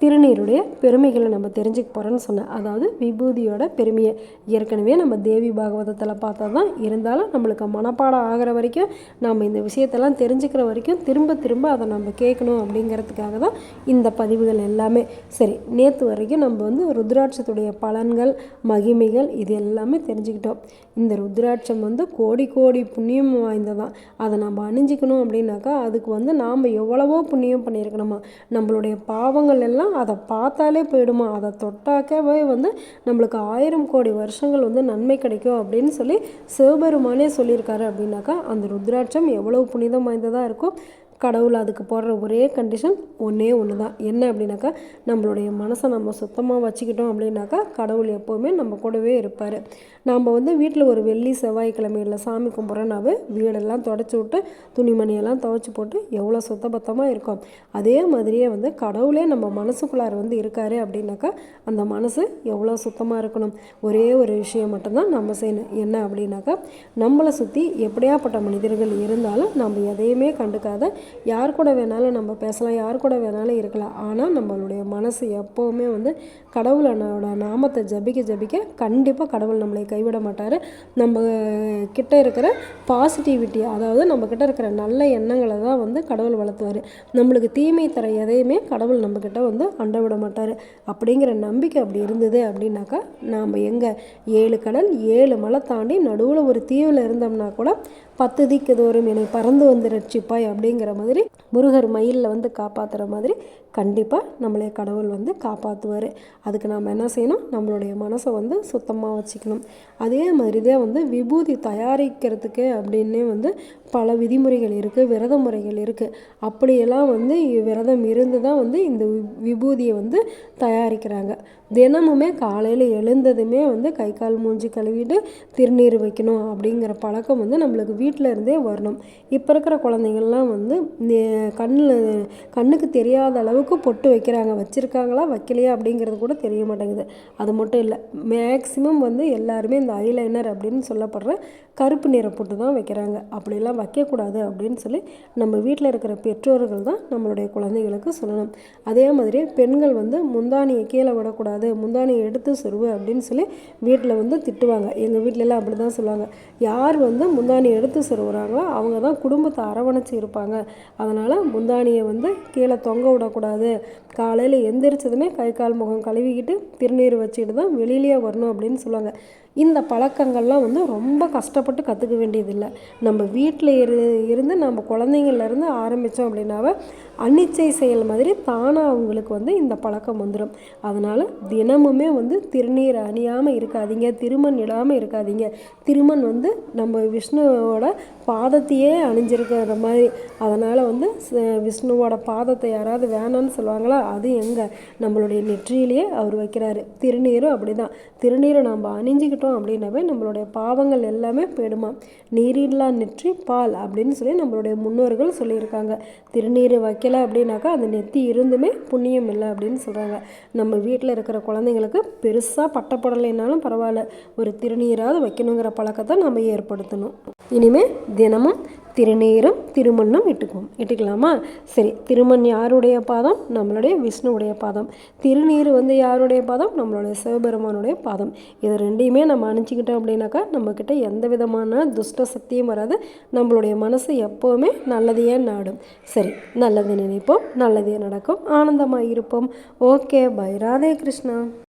திருநீருடைய பெருமைகளை நம்ம தெரிஞ்சுக்க போகிறோன்னு சொன்னேன் அதாவது விபூதியோட பெருமையை ஏற்கனவே நம்ம தேவி பாகவதத்தில் பார்த்தா தான் இருந்தாலும் நம்மளுக்கு மனப்பாடம் ஆகிற வரைக்கும் நம்ம இந்த விஷயத்தெல்லாம் தெரிஞ்சுக்கிற வரைக்கும் திரும்ப திரும்ப அதை நம்ம கேட்கணும் அப்படிங்கிறதுக்காக தான் இந்த பதிவுகள் எல்லாமே. சரி நேற்று வரைக்கும் நம்ம வந்து ருத்ராட்சத்துடைய பலன்கள் மகிமைகள் இது எல்லாமே தெரிஞ்சுக்கிட்டோம். இந்த ருத்ராட்சம் வந்து கோடி கோடி புண்ணியம் வாய்ந்ததான். அதை நம்ம அணிஞ்சிக்கணும் அப்படின்னாக்கா அதுக்கு வந்து நாம் எவ்வளவோ புண்ணியம் பண்ணியிருக்கணுமா? நம்மளுடைய பாவங்கள் எல்லாம் அதை பார்த்தாலே போயிடுமா? அதை தொட்டாக்கவே வந்து நம்மளுக்கு ஆயிரம் கோடி வருஷங்கள் வந்து நன்மை கிடைக்கும் அப்படின்னு சொல்லி சிவபெருமானே சொல்லியிருக்காரு அப்படின்னாக்கா அந்த ருத்ராட்சம் எவ்வளவு புனிதம் வாய்ந்ததாக இருக்கும். கடவுள் அதுக்கு போடுற ஒரே கண்டிஷன் ஒன்றே ஒன்று தான் என்ன அப்படின்னாக்கா நம்மளுடைய மனசை நம்ம சுத்தமாக வச்சுக்கிட்டோம் அப்படின்னாக்கா கடவுள் எப்போவுமே நம்ம கூடவே இருப்பார். நாம் வந்து வீட்டில் ஒரு வெள்ளி செவ்வாய்க்கிழமையில் சாமி கும்பிட்றோன்னாவே வீடெல்லாம் தொடச்சி விட்டு துணிமணியெல்லாம் துவைச்சி போட்டு எவ்வளோ சுத்தபத்தமாக இருக்கும். அதே மாதிரியே வந்து கடவுளே நம்ம மனசுக்குள்ளார வந்து இருக்காரு அப்படின்னாக்கா அந்த மனசு எவ்வளோ சுத்தமாக இருக்கணும்? ஒரே ஒரு விஷயம் மட்டும்தான் நம்ம செய்யணும். என்ன அப்படின்னாக்கா நம்மளை சுற்றி எப்படியாப்பட்ட மனிதர்கள் இருந்தாலும் நம்ம எதையுமே கண்டுக்காத யார் கூட வேணாலும் நம்ம பேசலாம் யார் கூட வேணாலும் இருக்கலாம். ஆனால் நம்மளுடைய மனசு எப்போவுமே வந்து கடவுளோட நாமத்தை ஜபிக்க ஜபிக்க கண்டிப்பாக கடவுள் நம்மளை கைவிட மாட்டார். நம்ம கிட்ட இருக்கிற பாசிட்டிவிட்டி அதாவது நம்ம கிட்ட இருக்கிற நல்ல எண்ணங்களை தான் வந்து கடவுள் வளர்த்துவார் நம்மளுக்கு தீமை தர எதையுமே கடவுள் நம்மக்கிட்ட வந்து அண்டவிட மாட்டார். அப்படிங்கிற நம்பிக்கை அப்படி இருந்தது அப்படின்னாக்கா நாம் எங்கே ஏழு கடல் ஏழு மலை தாண்டி நடுவில் ஒரு தீவில் இருந்தோம்னா கூட பத்து திக்கு தோறும் என்னை பறந்து வந்து ரட்சிப்பாய் அப்படிங்கிற மாதிரி முருகர் மயிலில் வந்து காப்பாற்றுற மாதிரி கண்டிப்பாக நம்மளைய கடவுள் வந்து காப்பாற்றுவார் அதுக்கு நாம் என்ன செய்யணும்? நம்மளுடைய மனசை வந்து சுத்தமாக வச்சுக்கணும். அதே மாதிரி தான் வந்து விபூதி தயாரிக்கிறதுக்கு அப்படின்னே வந்து பல விதிமுறைகள் இருக்குது விரத முறைகள் இருக்குது அப்படியெல்லாம் வந்து விரதம் இருந்து தான் வந்து இந்த விபூதியை வந்து தயாரிக்கிறாங்க. தினமுமே காலையில் எழுந்ததுமே வந்து கை கால் மூஞ்சி கழுவிட்டு திருநீர் வைக்கணும் அப்படிங்கிற பழக்கம் வந்து நம்மளுக்கு வீட்டில் இருந்தே வரணும். இப்போ இருக்கிற குழந்தைங்கள்லாம் வந்து கண்ணில் கண்ணுக்கு தெரியாத அளவுக்கு பொட்டு வைக்கிறாங்க. வச்சுருக்காங்களா? வைக்கலையா? அப்படிங்கிறது கூட தெரிய மாட்டேங்குது. அது மட்டும் இல்லை மேக்ஸிமம் வந்து எல்லாருமே இந்த ஐலைனர் அப்படின்னு சொல்லப்படுற கருப்பு நிற பொட்டு தான் வைக்கிறாங்க. அப்படிலாம் வைக்கக்கூடாது அப்படின்னு சொல்லி நம்ம வீட்டில் இருக்கிற பெற்றோர்கள் தான் நம்மளுடைய குழந்தைகளுக்கு சொல்லணும். அதே மாதிரி பெண்கள் வந்து முந்தானியை கீழே விடக்கூடாது முந்தானியை எடுத்து சொருவு அப்படின்னு சொல்லி வீட்டில் வந்து திட்டுவாங்க. எங்கள் வீட்டிலலாம் அப்படி தான் சொல்லுவாங்க. யார் வந்து முந்தானியை எடுத்து சொருவுறாங்களோ அவங்க தான் குடும்பத்தை அரவணைச்சி இருப்பாங்க. அதனால் முந்தானியை வந்து கீழே தொங்க விடக்கூடாது. காலையில் எந்திரிச்சதுமே கை கால் முகம் கழுவிக்கிட்டு திருநீர் வச்சுக்கிட்டு தான் வெளியிலேயே வரணும் அப்படின்னு சொல்லுவாங்க. இந்த பழக்கங்கள்லாம் வந்து ரொம்ப கஷ்டப்பட்டு கற்றுக்க வேண்டியதில்லை. நம்ம வீட்டில் இரு இருந்து நம்ம குழந்தைங்கள்லேருந்து ஆரம்பித்தோம் அப்படின்னாவே அன்னிச்சை செயல் மாதிரி தானாக அவங்களுக்கு வந்து இந்த பழக்கம் வந்துடும் அதனால் தினமுமே வந்து திருநீர் அணியாமல் இருக்காதீங்க திருமண் இடாமல் இருக்காதீங்க. திருமண் வந்து நம்ம விஷ்ணுவோட பாதத்தையே அணிஞ்சிருக்கிற மாதிரி. அதனால் வந்து விஷ்ணுவோட பாதத்தை யாராவது வேணான்னு சொல்லுவாங்களா அது எங்கே? நம்மளுடைய நெற்றியிலேயே அவர் வைக்கிறாரு. திருநீரும் அப்படி தான் திருநீரை நம்ம அணிஞ்சிக்கிட்டோம் அப்படின்னாவே நம்மளுடைய பாவங்கள் எல்லாமே போயிடுமா? நீரில்லா நெற்றி பால் அப்படின்னு சொல்லி நம்மளுடைய முன்னோர்கள் சொல்லியிருக்காங்க. திருநீர் வைக்கல அப்படின்னாக்கா அந்த நெத்தி இருந்துமே புண்ணியம் இல்லை அப்படின்னு சொல்கிறாங்க நம்ம வீட்டில் இருக்கிற குழந்தைங்களுக்கு பெருசாக பட்டப்படலைனாலும் பரவாயில்ல. ஒரு திருநீராவது வைக்கணுங்கிற பழக்கத்தை நம்ம ஏற்படுத்தணும். இனிமேல் தினமும் திருநீரும் திருமண்ணும் இட்டுக்குவோம். இட்டுக்கலாமா? சரி திருமண் யாருடைய பாதம்? நம்மளுடைய விஷ்ணுவுடைய பாதம். திருநீர் வந்து யாருடைய பாதம்? நம்மளுடைய சிவபெருமானுடைய பாதம். இது ரெண்டையுமே நம்ம அணிச்சிக்கிட்டோம் அப்படின்னாக்கா நம்மக்கிட்ட எந்த விதமான துஷ்ட சக்தியும் வராது. நம்மளுடைய மனசு எப்போவுமே நல்லதையே நாடும். சரி நல்லது நினைப்போம் நல்லதே நடக்கும். ஆனந்தமாக இருப்போம். Okay bye. ராதே கிருஷ்ணா.